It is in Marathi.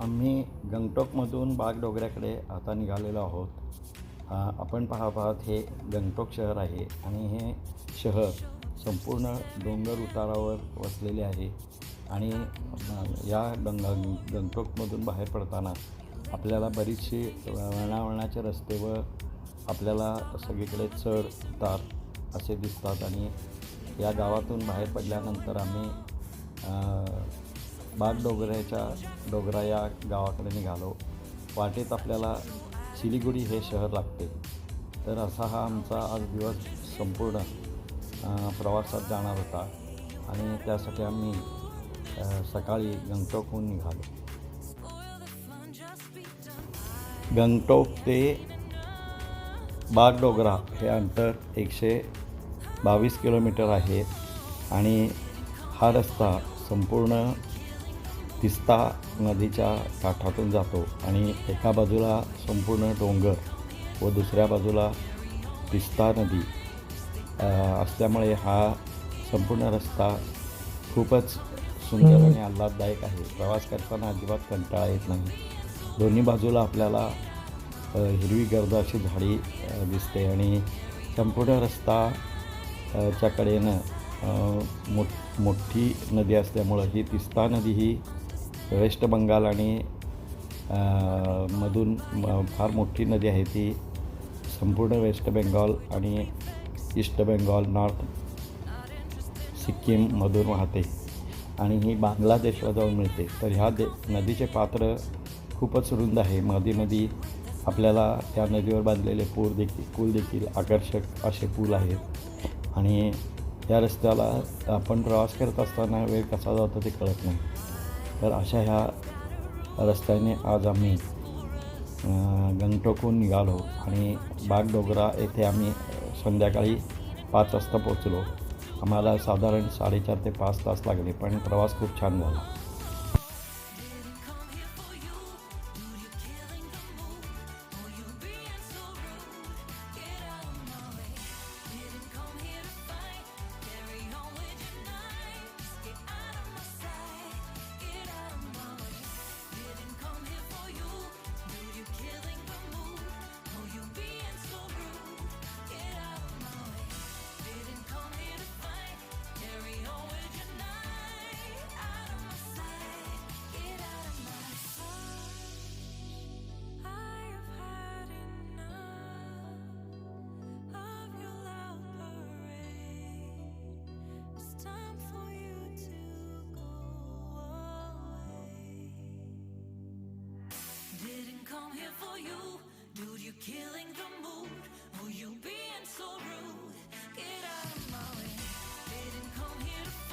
आम्ही गंगटोकमधून बागडोगऱ्याकडे आता निघालेलो आहोत. आपण पाहत आहात हे गंगटोक शहर आहे आणि हे शहर संपूर्ण डोंगर उतारावर वसलेले आहे. आणि या डंग गंगटोकमधून बाहेर पडताना आपल्याला बरीचशी वळणावळणाचे रस्ते व आपल्याला सगळीकडे चढ उतार असे दिसतात. आणि या गावातून बाहेर पडल्यानंतर आम्ही बागडोगऱ्याच्या डोगरा या गावाकडे निघालो. वाटेत आपल्याला सिलिगुडी हे शहर लागते. तर असा हा आमचा आज दिवस संपूर्ण प्रवासात जाणार होता. आणि त्यासाठी आम्ही सकाळी गंगटोकहून निघालो. गंगटोक ते बागडोगरा हे अंतर एकशे बावीस किलोमीटर आहे. आणि हा रस्ता संपूर्ण तिस्ता नदीच्या काठातून जातो आणि एका बाजूला संपूर्ण डोंगर व दुसऱ्या बाजूला तिस्ता नदी असल्यामुळे हा संपूर्ण रस्ता खूपच सुंदर आणि आल्हाददायक आहे. प्रवास करताना अजिबात कंटाळा येत नाही. दोन्ही बाजूला आपल्याला हिरवी गर्द अशी झाडी दिसते आणि संपूर्ण रस्ता च्या कडेनं मोठ मोठी नदी असल्यामुळं ही तिस्ता नदी ही वेस्ट बंगाल आणि मधून म- फार मोठी नदी आहे ती संपूर्ण वेस्ट बेंगॉल आणि ईस्ट बेंगॉल नॉर्थ सिक्कीममधून वाहते आणि ही बांगलादेशला जाऊन मिळते. तर ह्या दे नदीचे पात्र खूपच रुंद आहे. मधीमधी आपल्याला त्या नदीवर बांधलेले पूल देखील पूल देखील आकर्षक असे पूल आहेत. आणि या रस्त्याला आपण प्रवास करत असताना वेळ कसा जातो ते कळत नाही. तर अशा ह्या रस्त्याने आज आम्ही गंगटोकून गंगटोकहून निघालो आणि बागडोगरा येथे आम्ही संध्याकाळी पाच वाजता पोचलो आम्हाला साधारण साडेचार ते पाच तास लागले पण प्रवास खूप छान झाला. Come here for you, dude. You're killing the mood. Oh, you being so rude. Get out of my way. Didn't come here to